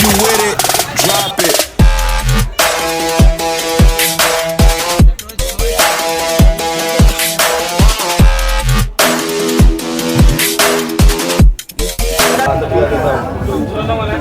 You with it, drop it.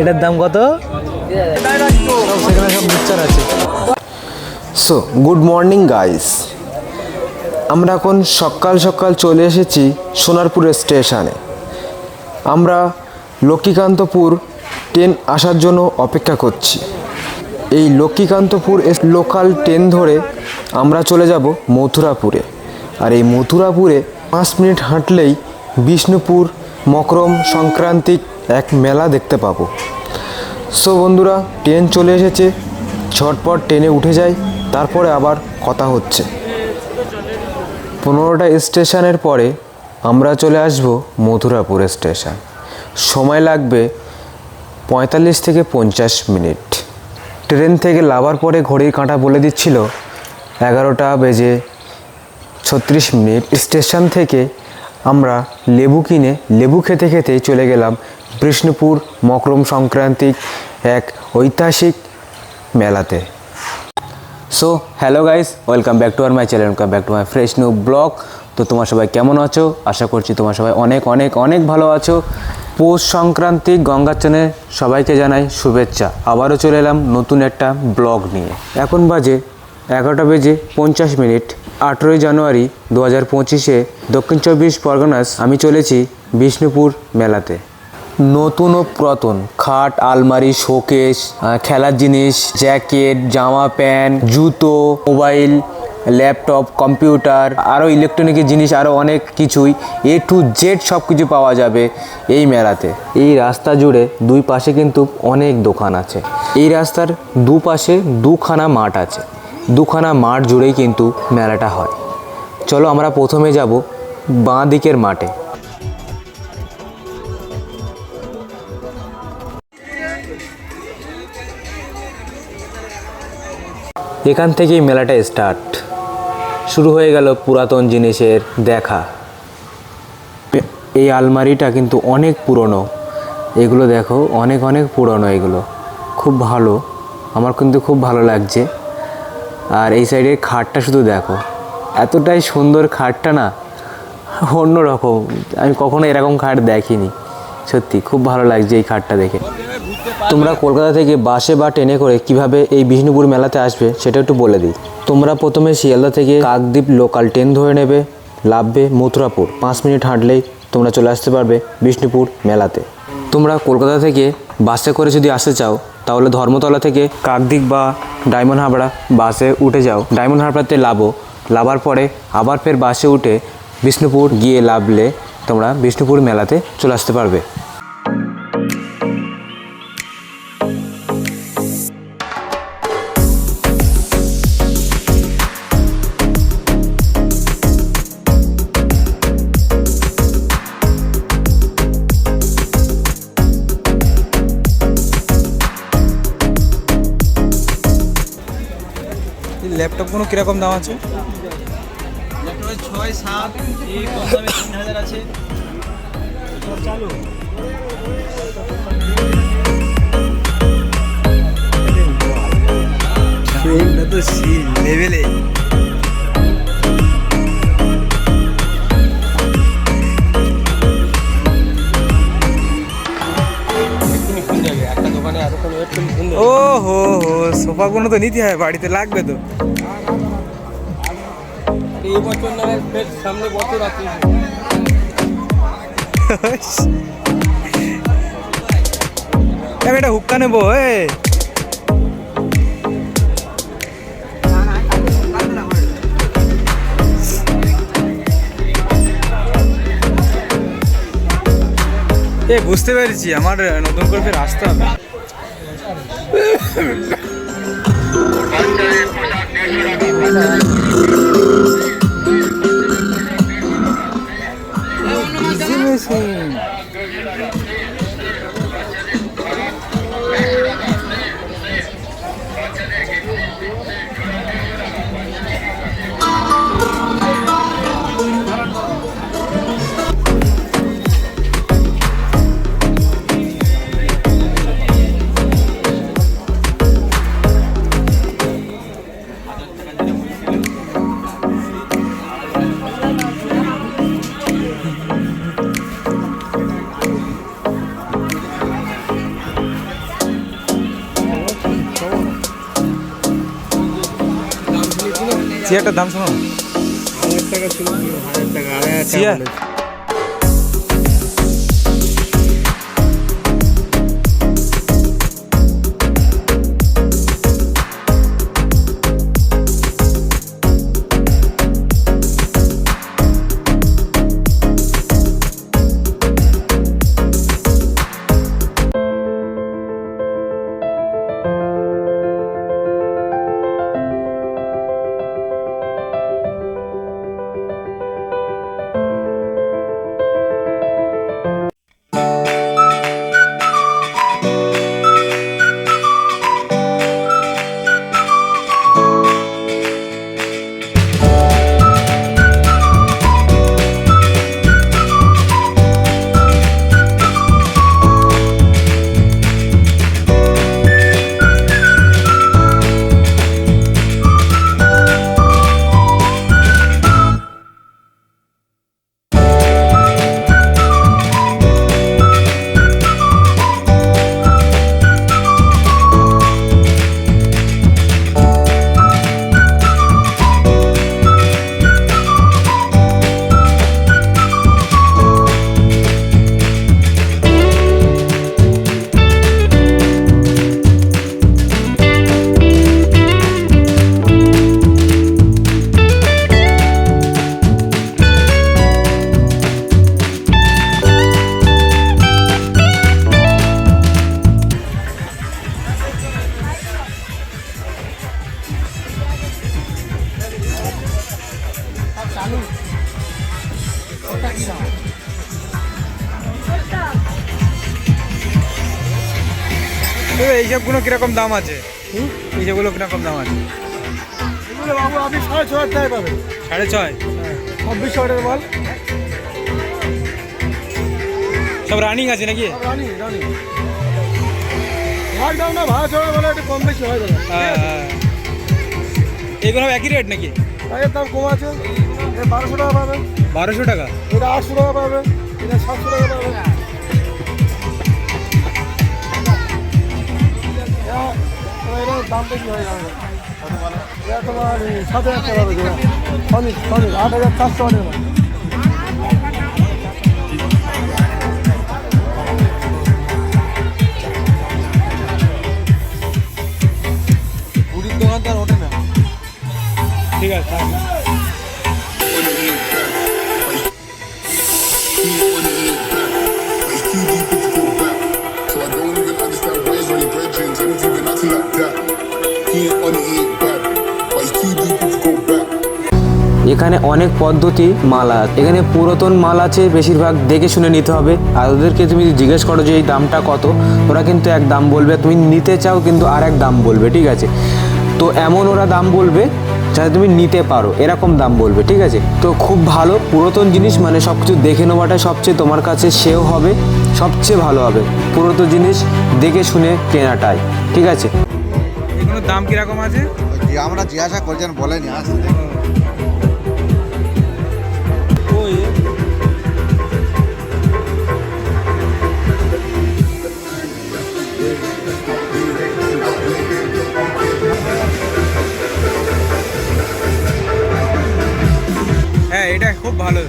এটার দাম কত? সেখানে সব মিক্সচার আছে। সো গুড মর্নিং গাইস আমরা এখন সকাল সকাল চলে এসেছি সোনারপুর স্টেশনে। আমরা লক্ষ্মীকান্তপুর ট্রেন আসার জন্য অপেক্ষা করছি। এই লক্ষ্মীকান্তপুর লোকাল ট্রেন ধরে আমরা চলে যাব মথুরাপুরে। আর এই মথুরাপুরে পাঁচ মিনিট হাঁটলেই বিষ্ণুপুর, মকরম সংক্রান্তিক এক মেলা দেখতে পাবো। সো বন্ধুরা, ট্রেন চলে এসেছে। ঝটপট ট্রেনে উঠে যাই, তারপরে আবার কথা হচ্ছে। পনেরোটা স্টেশনের পরে আমরা চলে আসব মথুরাপুর স্টেশন। সময় লাগবে পঁয়তাল্লিশ থেকে পঞ্চাশ মিনিট। ট্রেন থেকে লাভার পরে ঘড়ির কাঁটা বলে দিচ্ছিল, এগারোটা বেজে ছত্রিশ মিনিট। স্টেশন থেকে আমরা লেবু কিনে লেবু খেতে খেতে চলে গেলাম বিষ্ণুপুর মকরম সংক্রান্তিক এক ঐতিহাসিক মেলাতে। So hello guys welcome back to our my channel welcome back to my fresh new blog তো তোমার সবাই কেমন আছো? আশা করছি তোমার সবাই অনেক অনেক অনেক ভালো আছো। পৌষ সংক্রান্তি গঙ্গাচনে সবাইকে জানাই শুভেচ্ছা। আবারও চলে এলাম নতুন একটা ব্লগ নিয়ে। এখন বাজে এগারোটা বেজে পঞ্চাশ মিনিট। আঠেরোই জানুয়ারি দু হাজার পঁচিশে দক্ষিণ চব্বিশ পরগনাস আমি চলেছি বিষ্ণুপুর মেলাতে। নতুন ও পুরাতন খাট, আলমারি, শোকেস খেলার জিনিস, জ্যাকেট, জামা, প্যান্ট, জুতো, মোবাইল ল্যাপটপ, কম্পিউটার আরও ইলেকট্রনিকের জিনিস আরও অনেক কিছুই এ টু জেড সব কিছু পাওয়া যাবে এই মেলাতে। এই রাস্তা জুড়ে দুই পাশে কিন্তু অনেক দোকান আছে। এই রাস্তার দুপাশে দুখানা মাঠ আছে। দুখানা মাঠ জুড়েই কিন্তু মেলাটা হয়। চলো আমরা প্রথমে যাব বাঁ দিকের মাঠে। এখান থেকেই মেলাটা স্টার্ট শুরু হয়ে গেল পুরাতন জিনিসের দেখা। এই আলমারিটা কিন্তু অনেক পুরনো। এগুলো দেখো, অনেক অনেক পুরনো এগুলো। খুব ভালো। আমার কিন্তু খুব ভালো লাগছে। আর এই সাইডের খাটটা শুধু দেখো। এতটাই সুন্দর খাটটা না অন্য রকম আমি কখনো এরকম খাট দেখিনি। সত্যি, খুব ভালো লাগছে এই খাটটা দেখে। তোমরা কলকাতা থেকে বাসে বা ট্রেনে করে কীভাবে এই বিষ্ণুপুর মেলাতে আসবে, সেটা একটু বলে দিই। তোমরা প্রথমে শিয়ালদা থেকে কাকদ্বীপ লোকাল ট্রেন ধরে নেবে, লাভবে মথুরাপুর। পাঁচ মিনিট হাঁটলেই তোমরা চলে আসতে পারবে বিষ্ণুপুর মেলাতে। তোমরা কলকাতা থেকে বাসে করে যদি আসতে চাও, তাহলে ধর্মতলা থেকে কাকদ্বীপ বা ডায়মন্ড হাবড়া বাসে উঠে যাও। ডায়মন্ড হাবড়াতে লাভো। লাভার পরে আবার ফের বাসে উঠে বিষ্ণুপুর গিয়ে লাভলে তোমরা বিষ্ণুপুর মেলাতে চলে আসতে পারবে। ল্যাপটপগুলো কীরকম দাম আছে? ছয় সাত এই কম দামে তিন হাজার আছে। এইটা তো লেভেলে ও হো হো সোফাগুলো তো নিতে হয় বাড়িতে লাগবে তো। এই বছর না ফের সামনে বছর আছে। আমি এটা হুক্কা নেব এ। এ বুঝতে পেরেছি আমার নতুন করে ফের আসতে হবে। Easy চেয়ারটার দাম শোনো। হাজার টাকা ছিল হাজার টাকা আড়াই হাজার টাকা এইসবগুলো কীরকম দাম আছে? এই এইসবগুলো কীরকম দাম আছে? এগুলো বাবু আপনি সাড়ে ছ হাজার টাকা পাবেন। সাড়ে ছয়? ছাব্বিশ হাজার মাল। সব রানিং আছে নাকি? রানি রানি ভাগ দাম না ভাড়া বলে একটু কম বেশি হয়ে যাবে। হ্যাঁ। এগুলো একই রেট নাকি? এর দাম কম আছে। বারোশো টাকা পাবেন। বারোশো টাকা? এটা আটশো টাকা পাবেন। এটা সাতশো টাকা পাবেন। এটার দাম বেশি হয়ে যাবে এটা তোমার সাত হাজার টাকা হবে আট হাজার চারশো না ঠিক আছে এখানে অনেক পদ্ধতি মালা। এখানে পুরাতন মাল আছে, বেশিরভাগ দেখে শুনে নিতে হবে। আর ওদেরকে তুমি জিজ্ঞেস করো যে এই দামটা কত। ওরা কিন্তু এক দাম বলবে, তুমি নিতে চাও কিন্তু আর এক দাম বলবে, ঠিক আছে? তো এমন ওরা দাম বলবে যাতে তুমি নিতে পারো, এরকম দাম বলবে, ঠিক আছে? তো খুব ভালো, পুরাতন জিনিস মানে সব কিছু দেখে নেওয়াটা সবচেয়ে তোমার কাছে সেও হবে, সবচেয়ে ভালো হবে। পুরাতন জিনিস দেখে শুনে কেনাটাই, ঠিক আছে? এগুলোর দাম কীরকম আছে? আমরা জিজ্ঞাসা করছেন বলেনি আসতে ওই হ্যাঁ এটা খুব ভালো।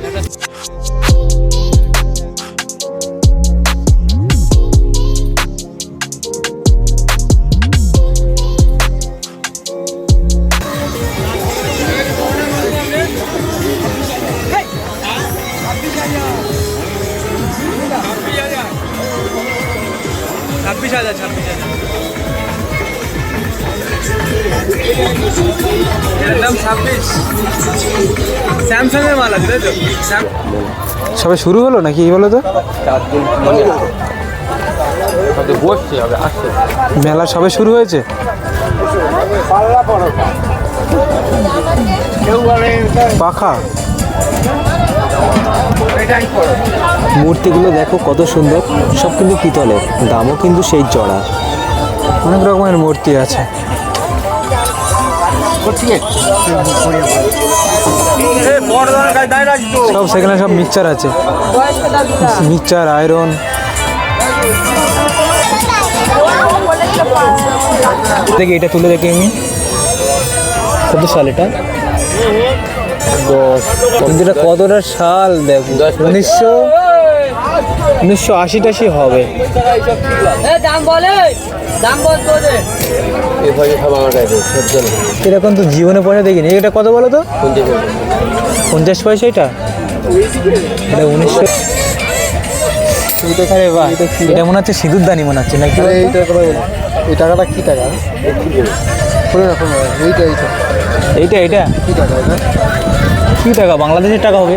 সবে শুরু হলো নাকি বলো তো? মেলা সবে শুরু হয়েছে? পাখা? মূর্তিগুলো দেখো কত সুন্দর। সব কিন্তু পিতলের, দামও কিন্তু সেই চড়া অনেক রকমের মূর্তি আছে। সব সেখানে সব মিক্সচার আছে। মিক্সচার আয়রন দেখি এটা তুলে দেখি আমি। কত সাল এটা? কিন্তু এটা কতটা সাল দেখো। উনিশশো উনিশশো আশি টাশি হবে। দাম বলে। এরকম তো জীবনে পয়সা দেখিনি। এটা কত বলো তো? পঞ্চাশ পয়সা। এটা? এটা উনিশশো এটা মনে হচ্ছে সিঁদুর দানি মনে হচ্ছে নাকি এই টাকা এই টাকাটা কি টাকা? এইটা এইটা। এইটা এইটা? কি টাকা এটা? কি টাকা? বাংলাদেশের টাকা হবে?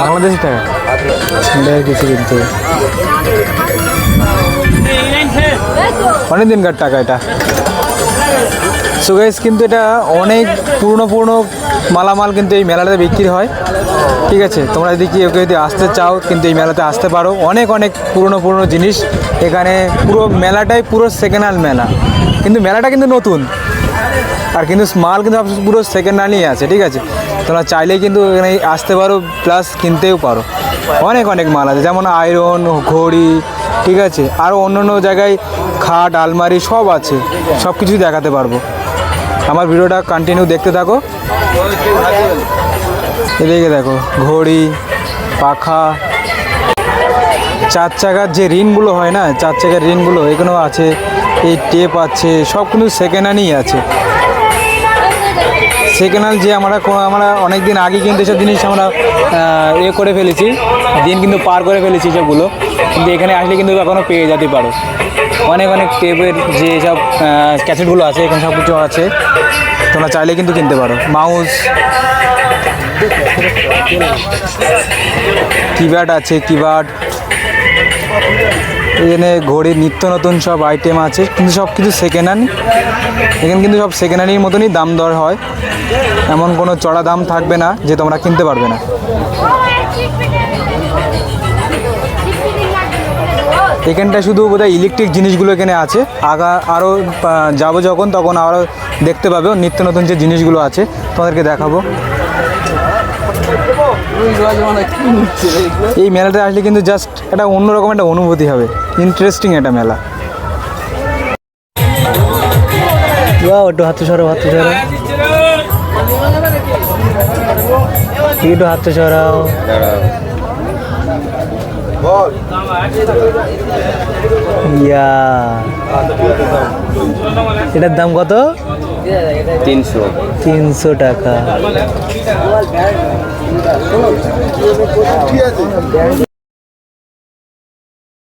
বাংলাদেশের টাকা? কিছু কিন্তু অনেক দিনকার টাকা এটা। সো গাইস কিন্তু এটা অনেক পুরনো পুরনো মালামাল কিন্তু এই মেলাতে বিক্রি হয়। ঠিক আছে, তোমরা যদি কেউ কেউ যদি আসতে চাও, কিন্তু এই মেলাতে আসতে পারো। অনেক অনেক পুরনো পুরনো জিনিস। এখানে পুরো মেলাটাই পুরো সেকেন্ড হ্যান্ড মেলা। কিন্তু মেলাটা কিন্তু নতুন। আর কিন্তু মাল কিন্তু পুরো সেকেন্ড হ্যান্ডই আছে, ঠিক আছে। তোমরা চাইলেই কিন্তু এখানে আসতে পারো প্লাস কিনতেও পারো। অনেক অনেক মাল আছে। যেমন আয়রন ঘড়ি ঠিক আছে? আরও অন্য অন্য জায়গায় খাট, আলমারি সব আছে। সব কিছুই দেখাতে পারব। আমার ভিডিওটা কন্টিনিউ দেখতে থাকো। এদিকে দেখো, ঘড়ি, পাখা। চার চাকার যে ঋণগুলো হয় না, চার চাকার ঋণগুলো এখানেও আছে, এই টেপ আছে, সব কিন্তু সেকেন্ড হ্যান্ডই আছে। সেকেন্ড হ্যান্ড যে আমরা আমরা অনেক দিন আগে কিন্তু এসব জিনিস আমরা এ করে ফেলেছি, দিন কিন্তু পার করে ফেলেছি সবগুলো। কিন্তু এখানে আসলে কিন্তু এখনও পেয়ে যেতে পারো। অনেক অনেক টেপের যে সব ক্যাসেটগুলো আছে, এখানে সব কিছু আছে। তোমরা চাইলে কিন্তু কিনতে পারো। মাউস কিপ্যাড আছে কিপ্যাড এখানে ঘড়ির নিত্য নতুন সব আইটেম আছে, কিন্তু সব কিছু সেকেন্ড হ্যান্ড এখানে কিন্তু সব সেকেন্ড হ্যান্ডের মতনই দাম দর হয়। এমন কোনো চড়া দাম থাকবে না যে তোমরা কিনতে পারবে না। এখানটা শুধু বোধহয় ইলেকট্রিক জিনিসগুলো এখানে আছে। আগা আরও যাব যখন, তখন আরও দেখতে পাবে নিত্য নতুন যে জিনিসগুলো আছে, তোমাদেরকে দেখাবো। এই মেলাটা আসলে কিন্তু জাস্ট একটা অন্যরকম একটা অনুভূতি হবে। ইন্টারেস্টিং একটা মেলা। একটু হাতে সরাও হাতে সরাও। একটু সরাও। ইয়া। এটার দাম কত? তিনশো। তিনশো টাকা।